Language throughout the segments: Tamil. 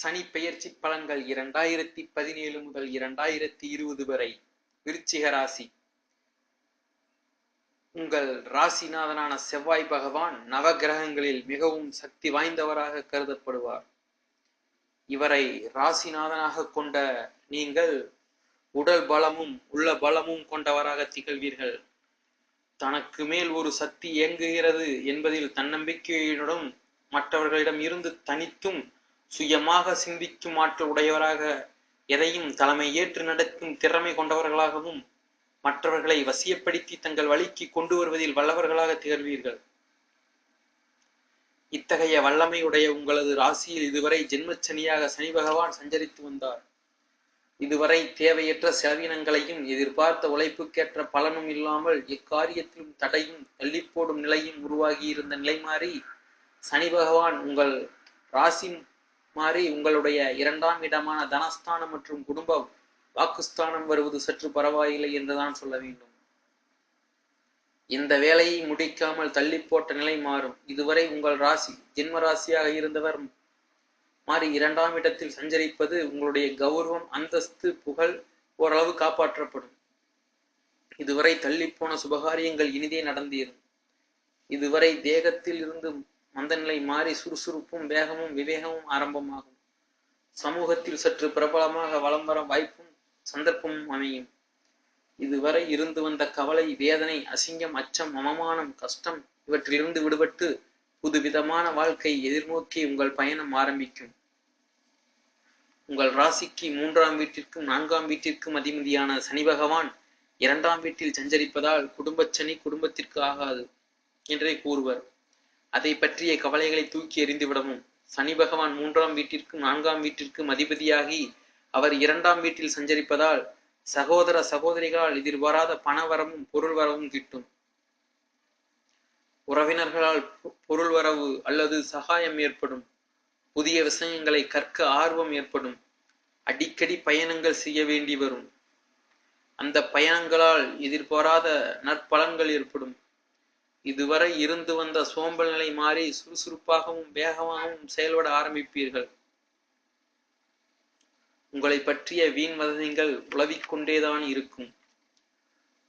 சனி பெயர்ச்சி பலன்கள் இரண்டாயிரத்தி பதினேழு முதல் இரண்டாயிரத்தி இருபது வரை. விருச்சிக ராசி. உங்கள் ராசிநாதனான செவ்வாய் பகவான் நவகிரகங்களில் மிகவும் சக்தி வாய்ந்தவராக கருதப்படுவார். இவரை ராசிநாதனாக கொண்ட நீங்கள் உடல் பலமும் உள்ள பலமும் கொண்டவராக திகழ்வீர்கள். தனக்கு மேல் ஒரு சக்தி இயங்குகிறது என்பதில் தன்னம்பிக்கையுடன் மற்றவர்களிடம் இருந்து தனித்தும் சுயமாக சிந்திக்கும் ஆற்றல் உடையவராக எதையும் தலைமை ஏற்று நடக்கும் திறமை கொண்டவர்களாகவும் மற்றவர்களை வசியப்படுத்தி தங்கள் வழிக்கு கொண்டு வருவதில் வல்லவர்களாக திகழ்வீர்கள். இத்தகைய வல்லமையுடைய உங்களது ராசியில் இதுவரை ஜென்மச்சனியாக சனி பகவான் சஞ்சரித்து வந்தார். இதுவரை தேவையற்ற செலவினங்களையும் எதிர்பார்த்த உழைப்புக்கேற்ற பலனும் இல்லாமல் எக்காரியத்திலும் தடையும் தள்ளிப்போடும் நிலையும் உருவாகி இருந்த நிலை மாறி சனி பகவான் உங்கள் ராசி மாறி உங்களுடைய இரண்டாம் இடமான தனஸ்தானம் மற்றும் குடும்ப வாக்குஸ்தானம் வருவது சற்று பரவாயில்லை என்றுதான் சொல்ல வேண்டும். இந்த வேலையை முடிக்காமல் தள்ளி போட்ட நிலை மாறும். இதுவரை உங்கள் ராசி ஜென்ம ராசியாக இருந்தவர் மாறி இரண்டாம் இடத்தில் சஞ்சரிப்பது உங்களுடைய கௌரவம் அந்தஸ்து புகழ் ஓரளவு காப்பாற்றப்படும். இதுவரை தள்ளிப்போன சுபகாரியங்கள் இனிதே நடந்தீரும் இதுவரை தேகத்தில் இருந்து மந்தநிலை மாறி சுறுசுறுப்பும் வேகமும் விவேகமும் ஆரம்பமாகும். சமூகத்தில் சற்று பிரபலமாக வலம் வர வாய்ப்பும் சந்தர்ப்பமும் அமையும். இதுவரை இருந்து வந்த கவலை வேதனை அசிங்கம் அச்சம் அவமானம் கஷ்டம் இவற்றிலிருந்து விடுபட்டு புதுவிதமான வாழ்க்கை எதிர்நோக்கி உங்கள் பயணம் ஆரம்பிக்கும். உங்கள் ராசிக்கு மூன்றாம் வீட்டிற்கும் நான்காம் வீட்டிற்கும் அதிபதியான சனி பகவான் இரண்டாம் வீட்டில் சஞ்சரிப்பதால் குடும்ப சனி குடும்பத்திற்கு ஆகாது என்றே கூறுவர். அதை பற்றிய கவலைகளை தூக்கி எறிந்துவிடவும். சனி பகவான் மூன்றாம் வீட்டிற்கும் நான்காம் வீட்டிற்கும் அதிபதியாகி அவர் இரண்டாம் வீட்டில் சஞ்சரிப்பதால் சகோதர சகோதரிகளால் எதிர்பாராத பண வரவும் பொருள் வரவும் கிட்டும். உறவினர்களால் பொருள் வரவு அல்லது சகாயம் ஏற்படும். புதிய விஷயங்களை கற்க ஆர்வம் ஏற்படும். அடிக்கடி பயணங்கள் செய்ய வேண்டி வரும். அந்த பயணங்களால் எதிர்பாராத நற்பலன்கள் ஏற்படும். இதுவரை இருந்து வந்த சோம்பல் நிலை மாறி சுறுசுறுப்பாகவும் வேகமாகவும் செயல்பட ஆரம்பிப்பீர்கள். உங்களை பற்றிய வீண் வதந்திகள் உளவிக் கொண்டேதான் இருக்கும்.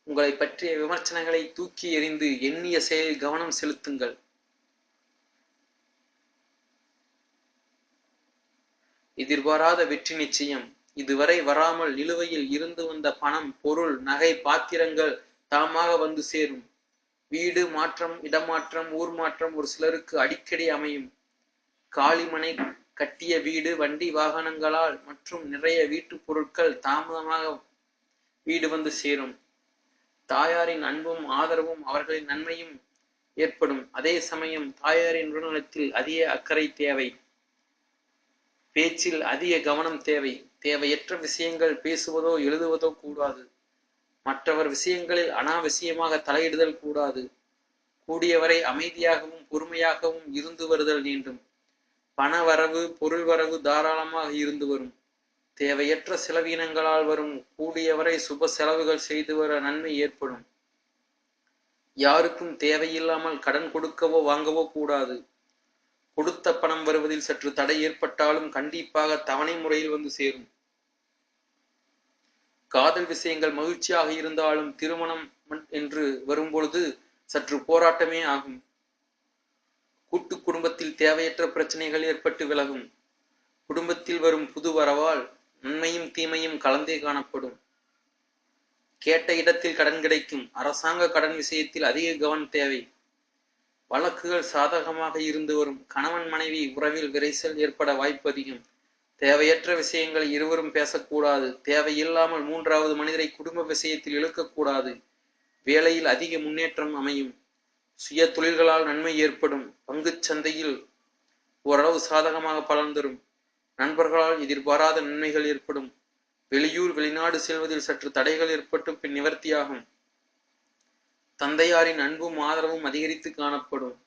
உங்களை பற்றிய விமர்சனங்களை தூக்கி எறிந்து எண்ணிய செயலில் கவனம் செலுத்துங்கள். எதிர்பாராத வெற்றி நிச்சயம். இதுவரை வராமல் நிலுவையில் இருந்து வந்த பணம் பொருள் நகை பாத்திரங்கள் தாமாக வந்து சேரும். வீடு மாற்றம் இடமாற்றம் ஊர் மாற்றம் ஒரு சிலருக்கு அடிக்கடி அமையும். காளிமனை கட்டிய வீடு வண்டி வாகனங்களால் மற்றும் நிறைய வீட்டு பொருட்கள் தாமதமாக வீடு வந்து சேரும். தாயாரின் அன்பும் ஆதரவும் அவர்களின் நன்மையும் ஏற்படும். அதே சமயம் தாயாரின் உடல்நலத்தில் அதிக அக்கறை தேவை. பேச்சில் அதிக கவனம் தேவை. தேவையற்ற விஷயங்கள் பேசுவதோ எழுதுவதோ கூடாது. மற்றவர் விஷயங்களில் அனாவசியமாக தலையிடுதல் கூடாது. கூடியவரை அமைதியாகவும் பொறுமையாகவும் இருந்து வருதல் வேண்டும். பண வரவு பொருள் வரவு தாராளமாக இருந்து வரும். தேவையற்ற செலவினங்களால் வரும். கூடியவரை சுப செலவுகள் செய்து வர நன்மை ஏற்படும். யாருக்கும் தேவையில்லாமல் கடன் கொடுக்கவோ வாங்கவோ கூடாது. கொடுத்த பணம் வருவதில் சற்று தடை ஏற்பட்டாலும் கண்டிப்பாக தவணை முறையில் வந்து சேரும். காதல் விஷயங்கள் மகிழ்ச்சியாக இருந்தாலும் திருமணம் என்று வரும்பொழுது சற்று போராட்டமே ஆகும். கூட்டு குடும்பத்தில் தேவையற்ற பிரச்சனைகள் ஏற்பட்டு விலகும். குடும்பத்தில் வரும் புது வரவால் நன்மையும் தீமையும் கலந்தே காணப்படும். கேட்ட இடத்தில் கடன் கிடைக்கும். அரசாங்க கடன் விஷயத்தில் அதிக கவனம் தேவை. வழக்குகள் சாதகமாக இருந்து வரும். கணவன் மனைவி உறவில் விரைசல் ஏற்பட வாய்ப்பு அதிகம். தேவையற்ற விஷயங்களை இருவரும் பேசக்கூடாது. தேவையில்லாமல் மூன்றாவது மனிதரை குடும்ப விஷயத்தில் இழுக்கக்கூடாது. வேலையில் அதிக முன்னேற்றம் அமையும். சுய தொழில்களால் நன்மை ஏற்படும். பங்கு சந்தையில் ஓரளவு சாதகமாக பலன் தரும். நண்பர்களால் எதிர்பாராத நன்மைகள் ஏற்படும். வெளியூர் வெளிநாடு செல்வதில் சற்று தடைகள் ஏற்பட்டு பின் நிவர்த்தியாகும். தந்தையாரின் அன்பும் ஆதரவும் அதிகரித்து காணப்படும்.